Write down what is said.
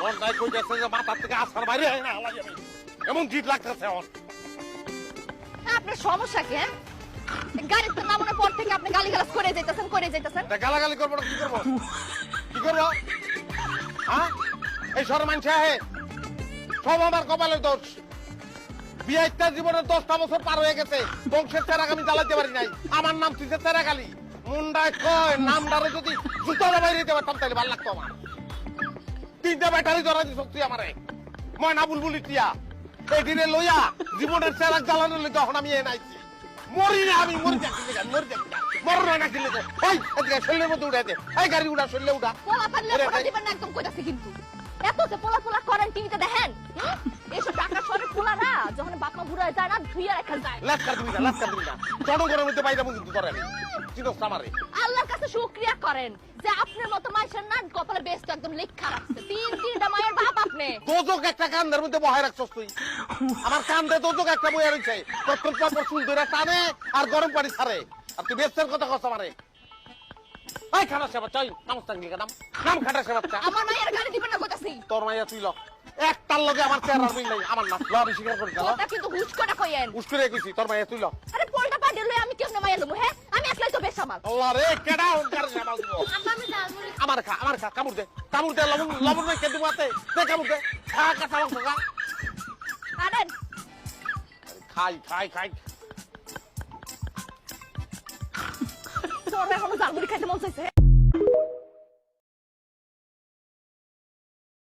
বন্ধায় কইতেছে যে মাথার থেকে আসার বাইরে হয় না আল্লাহ জানে। এমন জিত লাগতেছে আমার। আপনার সমস্যা কি হ্যাঁ? গাড়িতে নামানোর পর থেকে আপনি গালিগালাজ করে যাইতেছেন করে যাইতেছেন। তা গালাগালি করব না কি করব? কি করব? হ্যাঁ? এই সব আমার কপালের দোষ। বিয়াইটা জীবনের দশটা বছর পার হয়ে গেছে বংশের চেরাক আমি জ্বালাতে পারি নাই। আমার নাম তুই চেরাকালি মুন্ডায় কয় নামদারে যদি জুতো বাইরে দিতে পারতাম তাহলে ভালো লাগতো আমার। তিনটা ব্যাটারি ধরা দিছ তুই আমারে। ময়না বুলবুলি টিয়া এই দিনে লইয়া জীবনের চেরাক জ্বালানো লই তখন আমি এ নাইছি মরি না আমি মরি যাচ্ছি মরি যাচ্ছি মর না। ওই এদিকে শরীরের মধ্যে উঠাইতে এই গাড়ি উঠা শরীরে উঠা। পোলা পারলে একদম কইতাছে কিন্তু। এত যে পোলা পোলা করেন টিভিতে দেখেন বাপ যায় না ধুইয়া রেখা যায়। লাস্কার দিবি না লাস্কার দিবি না জনগণের মধ্যে বাইরে কিন্তু করে আমি চিনস আমারে আল্লাহর কাছে শুকরিয়া করেন যে আপনার মতো মাইশের না কপালে তো একদম লেখা রাখছে। তিন তিনটা মায়ের বাপ আপনি। দোজক একটা কান্দের মধ্যে বহায় রাখছস তুই। আমার কান্দে দোজক একটা বইয়া রয়েছে তত্তর পর চুল ধরে টানে আর গরম পানি ছাড়ে। আর তুই বেস্তের কথা কস আমারে। এই খানা সে বাচ্চা ওই নামস্তান নাম নাম খাটা সে বাচ্চা আমার মায়ের গাড়ি দিবেন না কইতাছি। তোর মাইয়া তুই ল। একটার লগে আমার চেহারা মিল নাই আমার না ল আমি স্বীকার করি না ওটা কিন্তু হুশ করে কইয়েন উস্কুরে কইছি তোর মাইয়া তুই ল আরে পোলটা পাড়ে লই আমি কেমনে মাইয়া লমু হ্যাঁ? আমি একলাই তো আমার আল্লাহ রে কেডা হুঙ্কার জামাল দিব আম্মা আমি জালমুড়ি আমার খা আমার খা কামড় দে কামড় দে লবণ লবণ নাই কেটে মাতে দে কামড় দে। খা কাঁচা মাংস খা আনেন খাই খাই খাই। তোর এখনও জালমুড়ি খাইতে মন চাইছে।